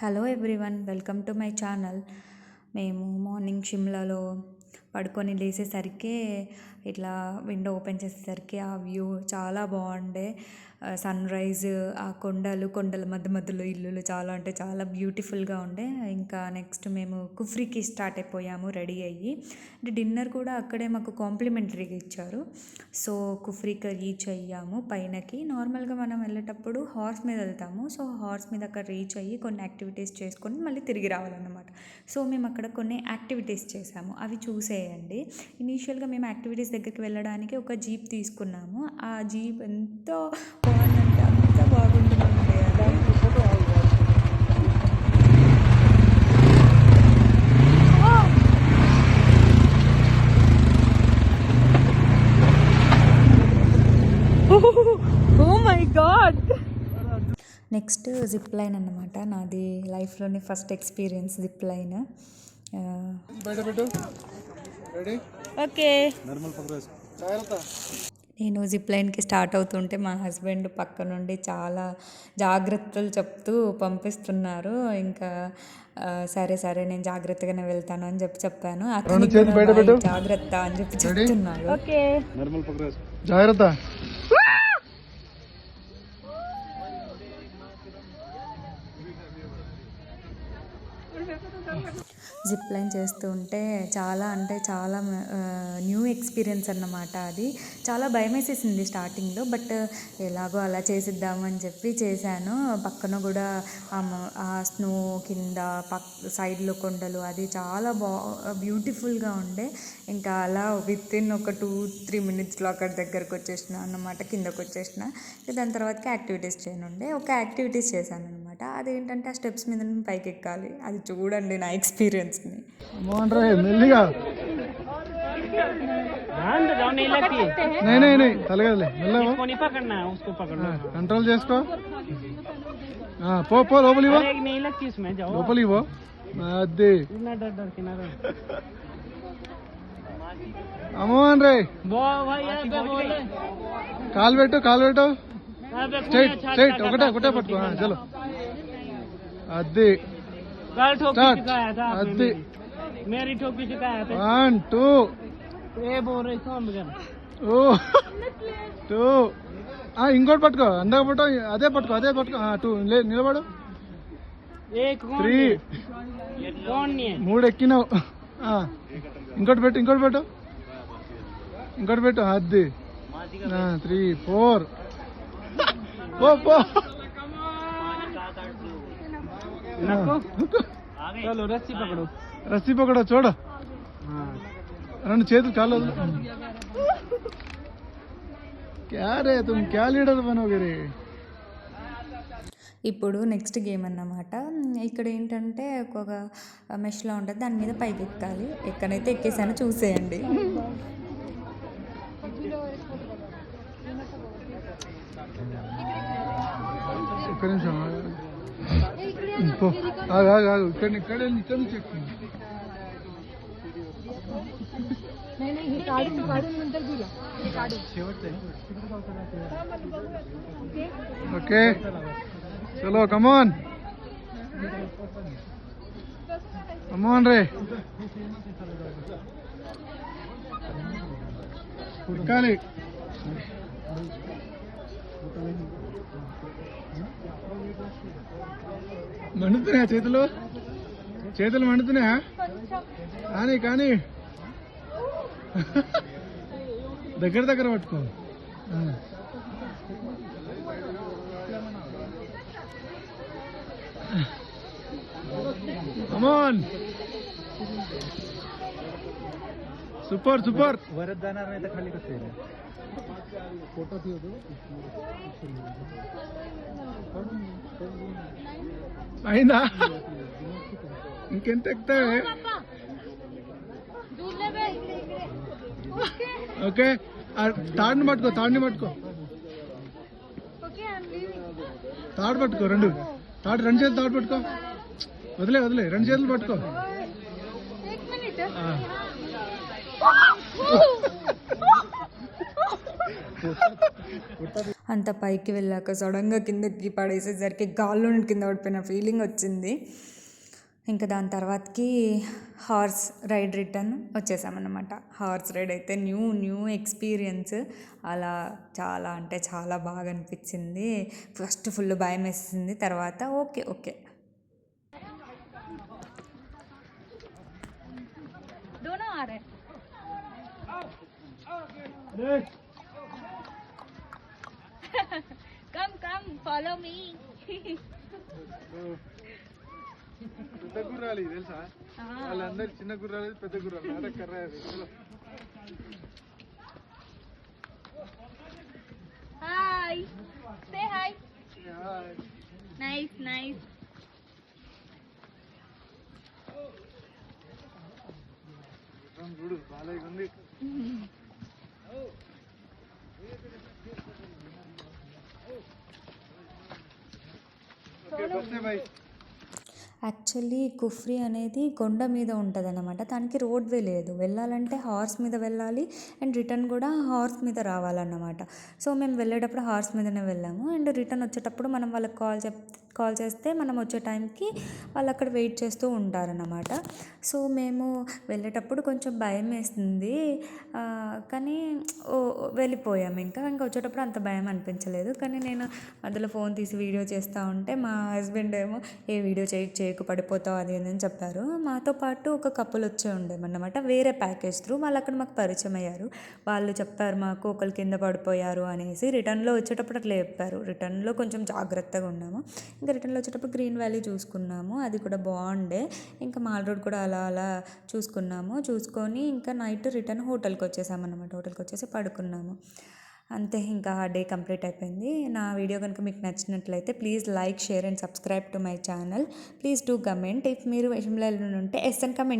Hello everyone welcome to my channel మేము morning షిమ్లాలో పడుకొని లేచేసరికి ఇట్లా విండో ఓపెన్ చేసేసరికి ఆ వ్యూ చాలా బాగుండే. సన్ రైజ్ ఆ కొండలు కొండల మధ్య మధ్యలో ఇల్లులు చాలా అంటే చాలా బ్యూటిఫుల్గా ఉండే. ఇంకా నెక్స్ట్ మేము కుఫ్రీకి స్టార్ట్ అయిపోయాము రెడీ అయ్యి. అంటే డిన్నర్ కూడా అక్కడే మాకు కాంప్లిమెంటరీగా ఇచ్చారు. సో కుఫ్రీకి రీచ్ అయ్యాము పైనకి. నార్మల్గా మనం వెళ్ళేటప్పుడు హార్స్ మీద వెళ్తాము. సో హార్స్ మీద అక్కడ రీచ్ అయ్యి కొన్ని యాక్టివిటీస్ చేసుకొని మళ్ళీ తిరిగి రావాలన్నమాట. సో మేము అక్కడ కొన్ని యాక్టివిటీస్ చేసాము అవి చూసేయండి. ఇనీషియల్గా మేము యాక్టివిటీస్ దగ్గరికి వెళ్ళడానికి ఒక జీప్ తీసుకున్నాము. ఆ జీప్ ఎంతో బాగుందంటే అంత బాగుంటుందండి అది ఓ my god next zip line అన్నమాట. నాది లైఫ్లోని first experience zip line okay నేను జిప్ లైన్కి స్టార్ట్ అవుతుంటే మా హస్బెండ్ పక్క నుండి చాలా జాగ్రత్తలు చెప్తూ పంపిస్తున్నారు. ఇంకా సరే సరే నేను జాగ్రత్తగానే వెళ్తాను అని చెప్పి చెప్పాను. అతను రెండు చేతులు కూడా బయట పెట్టు. "బాయ్, జాగ్రత్త అని చెప్పి చెప్తున్నాడు. ఓకే. నార్మల్ పక్కన జాగ్రత్త. జిప్ లైన్ చేస్తూ ఉంటే చాలా అంటే చాలా న్యూ ఎక్స్పీరియన్స్ అన్నమాట అది. చాలా భయం వేసేసింది స్టార్టింగ్లో బట్ ఎలాగో అలా చేసిద్దామని చెప్పి చేశాను. పక్కన కూడా ఆ స్నో కింద పక్ సైడ్లో కొండలు అది చాలా బా బ్యూటిఫుల్గా ఉండే. ఇంకా అలా విత్ ఇన్ ఒక టూ త్రీ మినిట్స్లో అక్కడ దగ్గరకు వచ్చేసిన అన్నమాట కిందకు వచ్చేసిన దాని తర్వాతకి యాక్టివిటీస్ చేయనుండే. ఒక యాక్టివిటీస్ చేశాను అనమాట అనమాట. అదేంటంటే ఆ స్టెప్స్ మీద నేను పైకి ఎక్కాలి అది చూడండి నా ఎక్స్పీరియన్స్ని కంట్రోల్ చేసుకో. పో పో లోపలివో లోపలివో అది. అమ్మవాన్ రే కాలు పెట్టు కాలు పెట్టు. స్ట్రైట్ ఒకటే ఒకటే పట్టుకో. చలో. అది कल ठोकी स्टार्ट चुकाया था आपने అది मेरी। मेरी ठोकी चुकाया था వన్ టూ ये बोल रही कौन बगैर ఓ టూ ఆ, ఇంకోటి పట్టుకో అందాక పట్టు అదే పట్టుకో అదే పట్టుకో ఆ, టూ లే నిలబడు एक कौन త్రీ नहीं है? कौन नहीं है మూడు ఎక్కినావు ఆ, ఇంకోటి పెట్టు ఇంకోటి పెట్టు ఇంకోటి పెట్టు అది త్రీ ఫోర్ పో పో नको चलो रस्सी पकड़ो రస్సీ పకడ చూడ हाँ రెండు చేతులు కాళ్ళు వదిలు. క్యా రే తుమ్ క్యా లీడర్ బనోగే రే ఇప్పుడు నెక్స్ట్ గేమ్ అన్నమాట ఇక్కడ ఏంటంటే ఒక మెష్లా ఉంటుంది దాని మీద పైకి ఎక్కాలి ఎక్కనైతే ఎక్కేసానో చూసేయండి ఒక్క నిమిషం ఆగు. పో ఆగు ఆగు ఆగు ఇక్కడ ఇక్కడ ఇక్కడ నుంచి ఎక్కు. ఓకే చలో కమాన్ కమాన్ రే ఎక్కాలి మండుతున్నాయా చేతులు చేతులు మండుతున్నాయా కానీ కానీ దగ్గర దగ్గర పట్టుకో ఆ. అమోన్ సూపర్ సూపర్ वरद जाणार नाही तर खाली कसं అయిందా ఇంకెంత ఎక్కుతావే? ఓకే. తాడుని పట్టుకో తాడుని పట్టుకో. తాడు పట్టుకో రెండు. తాడు రెండు చేతులు తాడు పట్టుకో. వదిలే వదిలే రెండు చేతులు పట్టుకో. అంత పైకి వెళ్ళాక సడన్గా కిందకి పడేసేసరికి గాల్లో నుండి కింద పడిపోయిన ఫీలింగ్ వచ్చింది. ఇంకా దాని తర్వాతకి హార్స్ రైడ్ రిటర్న్ వచ్చేసామన్నమాట. హార్స్ రైడ్ అయితే న్యూ న్యూ ఎక్స్పీరియన్స్. అలా చాలా అంటే చాలా బాగా అనిపించింది. ఫస్ట్ ఫుల్ భయం వేసింది. తర్వాత ఓకే ఓకే. दोनों come, come, follow me. పెద్ద గుర్రాలు ఇది తెలుసా వాళ్ళందరు చిన్న గుర్రాలు పెద్ద గుర్రాలు ఆడ కర్ర hi say hi nice nice చూడు బాగా ఉంది యాక్చువల్లీ కుఫ్రీ అనేది కొండ మీద ఉంటుంది అనమాట దానికి రోడ్ వే లేదు. వెళ్ళాలంటే హార్స్ మీద వెళ్ళాలి అండ్ రిటర్న్ కూడా హార్స్ మీద రావాలన్నమాట. సో మేము వెళ్ళేటప్పుడు హార్స్ మీదనే వెళ్ళాము. అండ్ రిటర్న్ వచ్చేటప్పుడు మనం వాళ్ళకి కాల్ చెప్ కాల్ చేస్తే మనం వచ్చే టైంకి వాళ్ళు అక్కడ వెయిట్ చేస్తూ ఉంటారన్నమాట. సో మేము వెళ్ళేటప్పుడు కొంచెం భయం వేస్తుంది కానీ వెళ్ళిపోయాము ఇంకా. ఇంకా వచ్చేటప్పుడు అంత భయం అనిపించలేదు. కానీ నేను మధ్యలో ఫోన్ తీసి వీడియో చేస్తూ ఉంటే మా హస్బెండ్ ఏమో ఏ వీడియో చేయి చేయకు పడిపోతావు అది ఏందని అని చెప్పారు. మాతో పాటు ఒక కపుల్ వచ్చే ఉండేమన్నమాట. వేరే ప్యాకేజ్ త్రూ వాళ్ళు అక్కడ మాకు పరిచయం అయ్యారు. వాళ్ళు చెప్పారు మాకు ఒకరి కింద పడిపోయారు అనేసి రిటర్న్లో వచ్చేటప్పుడు అట్లా చెప్పారు. రిటర్న్లో కొంచెం జాగ్రత్తగా ఉన్నాము. ఇంకా రిటర్న్లో వచ్చేటప్పుడు గ్రీన్ వ్యాలీ చూసుకున్నాము. అది కూడా బాగుండే. ఇంకా మాల్ రోడ్ కూడా అలా అలా చూసుకున్నాము. చూసుకొని ఇంకా నైట్ రిటర్న్ హోటల్కి వచ్చేసామన్నమాట. హోటల్కి వచ్చేసి పడుకున్నాము. అంతే ఇంకా ఆ డే కంప్లీట్ అయిపోయింది. నా వీడియో కనుక మీకు నచ్చినట్లయితే please like share and subscribe to my channel. Please do comment. If మీరు విషయంలో ఉంటే ఎస్ అండ్ కమెంట్